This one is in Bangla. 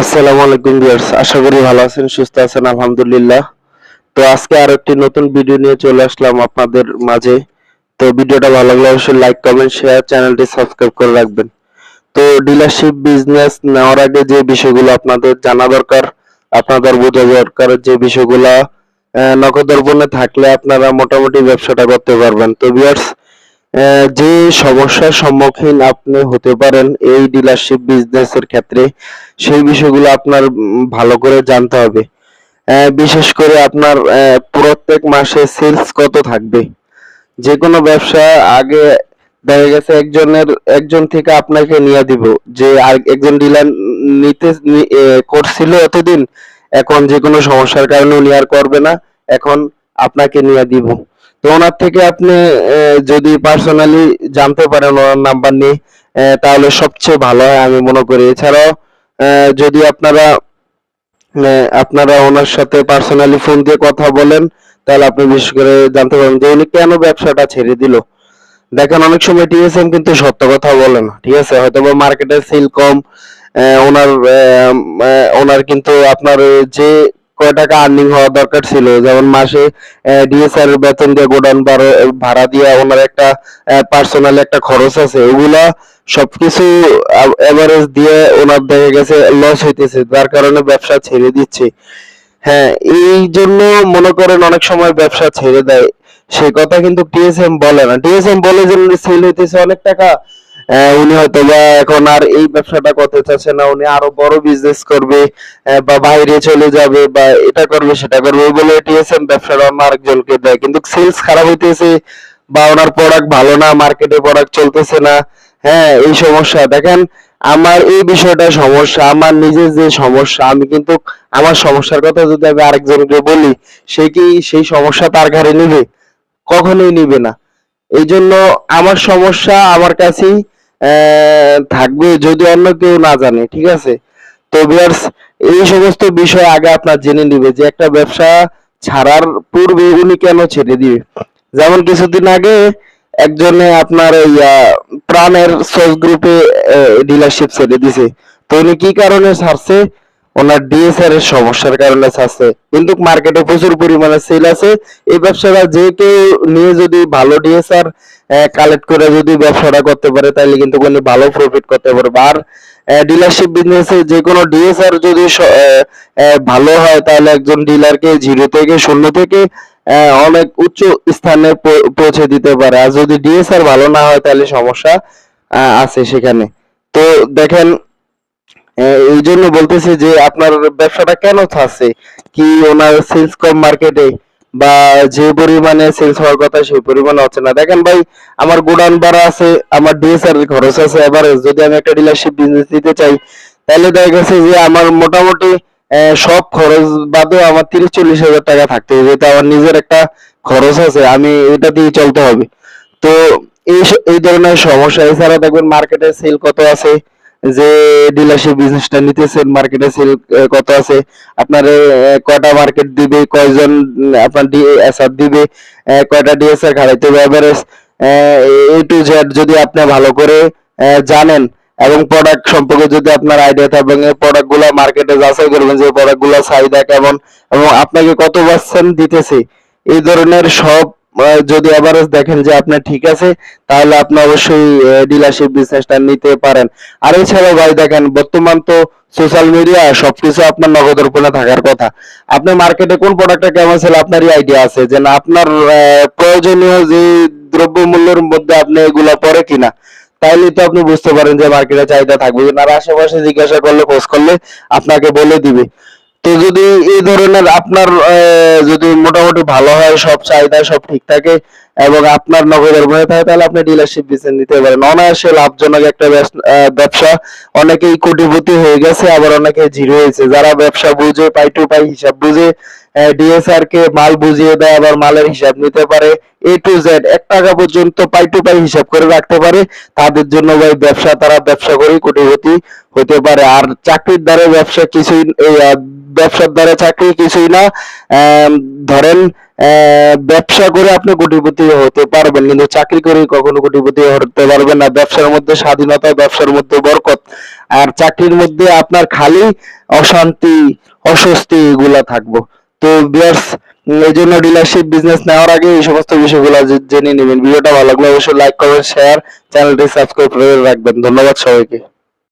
আসসালামু আলাইকুম ভিউয়ার্স, আশা করি ভালো আছেন, সুস্থ আছেন, আলহামদুলিল্লাহ। তো আজকে একটি নতুন ভিডিও নিয়ে চলে আসলাম আপনাদের মাঝে। তো ভিডিওটা ভালো লাগলে অবশ্যই লাইক কমেন্ট শেয়ার চ্যানেলটি সাবস্ক্রাইব করে রাখবেন। তো ডিলারশিপ বিজনেস নেওয়ার আগে যে বিষয়গুলো আপনাদের জানা দরকার, আপনাদের বোঝা দরকার, যে বিষয়গুলো নগদর্পণে থাকলে আপনারা মোটামুটি ব্যবসাটা করতে পারবেন। তো ভিউয়ার্স যে সমস্যার সম্মুখীন আপনি হতে পারেন এই ডিলারশিপ বিজনেসের ক্ষেত্রে, সেই বিষয়গুলো আপনার ভালো করে জানতে হবে। বিশেষ করে আপনার প্রত্যেক মাসে সেলস কত থাকবে? যে কোনো ব্যবসা আগে দেখা গেছে একজনের, একজন থেকে আপনাকে নিয়ে দিব। যে আর একজন ডিলার নিতে করছিল এতদিন, এখন যে কোনো সমস্যার কারণে উনি আর করবে না, এখন আপনাকে নিয়ে দিব। তো ওনার থেকে আপনি যদি পার্সোনালি জানতে পারেন ওনার নাম্বার নিয়ে তাহলে সবচেয়ে ভালো হয় আমি মনে করি। এছাড়াও যদি আপনারা আপনারা ওনার সাথে পার্সোনালি ফোন দিয়ে কথা বলেন, তাহলে আপনি বিশেষ করে জানতে পারবেন যে উনি কেন ব্যবসাটা ছেড়ে দিল। দেখেন, অনেক সময় টিএসএম কিন্তু সত্য কথা বলে না, ঠিক আছে? হয়তো বা মার্কেটে সেল কম ওনার ওনার কিন্তু আপনার যে কয় টাকা আর্নিং হওয়া দরকার ছিল? যেমন মাসে ডিএসআর এর বেতন দিয়ে গোডাউন ভাড়া দিয়ে ওনার একটা পার্সোনাল একটা খরচ আছে। ওগুলা সবকিছু এভারেজ দিয়ে ওনার দেখা গেছে লস হইতেছে, যার কারণে ব্যবসা ছেড়ে দিচ্ছে। হ্যাঁ এই জন্য মনে করেন অনেক সময় ব্যবসা ছেড়ে দেয়। সে কথা কিন্তু টিএসএম বলে না। টিএসএম বলে যে সেল হইতেছে অনেক টাকা উনি হয়তো বা এখন আর এই ব্যবসাটা করতে চাচ্ছে না, উনি আরও বড় বিজনেস করবে বা বাইরে চলে যাবে, বা এটা করবে, সেটা করবে বলে টিএসএম ব্যবসাটা অন্য আরেকজনকে দেয়। কিন্তু সেলস খারাপ হইতেছে বা ওনার প্রোডাক্ট ভালো না মার্কেটে প্রোডাক্ট চলতেছে না হ্যাঁ এই সমস্যা। দেখেন, আমার এই বিষয়টা সমস্যা, আমার নিজের যে সমস্যা, আমি কিন্তু আমার সমস্যার কথা যদি আমি আরেকজনকে বলি, সে কি সেই সমস্যা তার ঘাড়ে নেবে? কখনোই নিবে না। এই জন্য আমার সমস্যা, আমার কাছেই থাকবে যদি অন্য কেউ না জানে, ঠিক আছে? তো ভিউয়ার্স এই সমস্ত বিষয় আগে আপনার জেনে নিবে যে একটা ব্যবসা ছাড়ার পূর্বে উনি কেন ছেড়ে দিবে? যেমন কিছুদিন আগে একজনে আপনার ওই প্রাণের সোর্স গ্রুপে ডিলারশিপ ছেড়ে দিছে। তো উনি কি কারণে ছাড়ছে? ওনার ডিএসআর এর সমস্যার কারণে ছাড়ছে কিন্তু মার্কেটে প্রচুর পরিমাণে সেল আছে। এই ব্যবসাটা যে কেউ নিয়ে যদি ভালো ডিএসআর কালেক্ট করে যদি ব্যবসাটা করতে পারে তাহলে কিন্তু উনি ভালো প্রফিট করতে পারবে। আর ডিলারশিপ বিজনেসে যে কোনো ডিএসআর যদি ভালো হয় তাহলে একজন ডিলারকে জিরো থেকে শূন্য থেকে অনেক উচ্চ স্থানে পৌঁছে দিতে পারে। আর যদি ডিএসআর ভালো না হয় তাহলে সমস্যা আছে সেখানে। তো দেখেন এই জন্য বলতেছি যে আপনার ব্যবসাটা কেন থাকছে? কি ওনার সেলস কম মার্কেটে বা যে পরিমাণে সেলস হওয়ার কথা সেই পরিমাণে হচ্ছে না। দেখেন ভাই, আমার গোডাউন ভাড়া আছে, আমার ডিএসআর খরচ আছে এবারে যদি আমি একটা ডিলারশিপ বিজনেস দিতে চাই, তাহলে দেখা গেছে যে আমার মোটামুটি সব খরচ বাদেও আমার তিরিশ চল্লিশ হাজার টাকা থাকতে হবে। যেহেতু আমার নিজের একটা খরচ আছে, আমি এটা দিয়ে চলতে হবে। তো এই এই ধরনের সমস্যা। এছাড়া দেখবেন মার্কেটে সেল কত আছে? যে ডিলারশিপ বিজনেসটা নিতেছেন মার্কেটে সেল কত আছে, আপনার কয়টা মার্কেট দিবে, কয়জন আপনার ডিএসআর দিবে কয়টা ডিএসআর খাড়াইতে হবে এভারেজ এ টু জেড যদি আপনি ভালো করে জানেন, এবং প্রোডাক্ট সম্পর্কে যদি আপনার আইডিয়া থাকে, এবং এই প্রোডাক্ট মার্কেটে যাচাই করবেন যে প্রোডাক্টগুলা চাহিদা কেমন, এবং আপনাকে কত পার্সেন্ট দিতেছে, এই ধরনের সব যদি এভারেজ দেখেন যে আপনার ঠিক আছে, তাহলে আপনি অবশ্যই ডিলারশিপ বিজনেসটা নিতে পারেন। আর এছাড়াও ভাই দেখেন, বর্তমান তো সোশ্যাল মিডিয়া সবকিছু আপনার নগদের উপরে থাকার কথা। আপনি মার্কেটে কোন প্রোডাক্টটা কেমন ছিল আপনারই আইডিয়া আছে যে না, আপনার প্রয়োজনীয় যে দ্রব্যমূল্যের মধ্যে আপনি এগুলা পরে কিনা। তাইলে তো আপনি বুঝতে পারেন যে মার্কেটে চাহিদা থাকবে। আর আশেপাশে জিজ্ঞাসা করলে খোঁজ করলে আপনাকে বলে দিবে। তো যদি এই ধরনের আপনার যদি মোটামুটি ভালো হয় সব চাহিদা সব ঠিক থাকে এবং আপনার নগদের ভয় থাকে তাহলে আপনি ডিলারশিপ বেছে নিতে পারেন। অনায়াসে লাভজনক একটা ব্যবসা অনেকেই কোটিপতি হয়ে গেছে, আবার অনেকে জিরো হয়েছে। যারা ব্যবসা বুঝে, পাই টু পাই হিসাব বুঝে ডিএসআর কে মাল বুঝিয়ে দেয়, আবার মালের হিসাব নিতে পারে এ টু জেড এক টাকা পর্যন্ত পাই টু পাই হিসাব করে রাখতে পারে, তাদের জন্য ভাই ব্যবসা, তারা ব্যবসা করেই কোটিপতি হতে পারে। আর চাকরির দ্বারা ব্যবসা কিছুই ব্যবসার দ্বারা চাকরি কিছুই না। ধরেন ব্যবসা করে আপনি কোটিপতি হতে পারবেন, কিন্তু চাকরি করে কখনো কোটিপতি হতে পারবেন না। ব্যবসার মধ্যে স্বাধীনতা, ব্যবসার মধ্যে বরকত। আর চাকরির মধ্যে আপনার খালি অশান্তি, অস্বস্তি এগুলা থাকব। তো বিয়ার্স এই জন্য ডিলারশিপ বিজনেস নেওয়ার আগে এই সমস্ত বিষয়গুলো জেনে নেবেন। ভিডিওটা ভালো লাগলে অবশ্যই লাইক করবেন শেয়ার চ্যানেলটি সাবস্ক্রাইব করে রাখবেন। ধন্যবাদ সবাইকে।